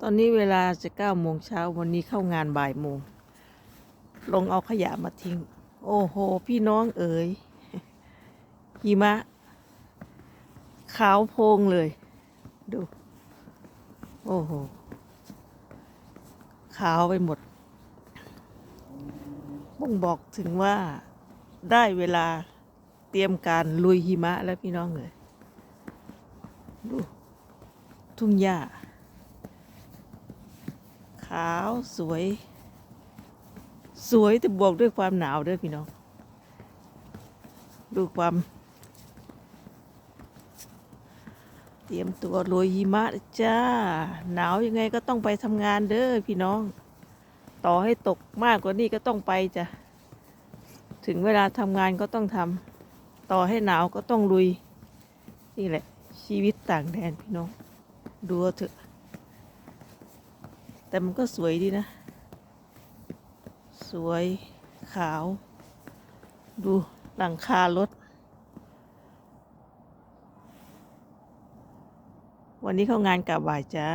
ตอนนี้เวลาจะเก้าโมงเช้าวันนี้เข้างานบ่ายโมง ลงเอาขยะมาทิ้ง โอ้โห พี่น้องเอ๋ยหิมะ ขาวโพงเลย ดู โอ้โห ขาวไปหมดบ่งบอกถึงว่าได้เวลาเตรียมการลุยหิมะแล้วพี่น้องเอ๋ยดู ทุ่งหญ้าาวสวย สวยแต่บวกด้วยความหนาวด้วยพี่น้อง ดูความ เตรียมตัวโรยหิมะจ้า หนาวยังไงก็ต้องไปทำงานเด้อพี่น้อง ต่อให้ตกมากกว่านี้ก็ต้องไปจ้ะ ถึงเวลาทำงานก็ต้องทำต่อให้หนาวก็ต้องลุย นี่แหละชีวิตต่างแดนพี่น้อง ดูเอาเถอะ แต่มันก็สวยดีนะ สวยขาว ดูหลังคารถ วันนี้เข้างานกับบ่ายจ้า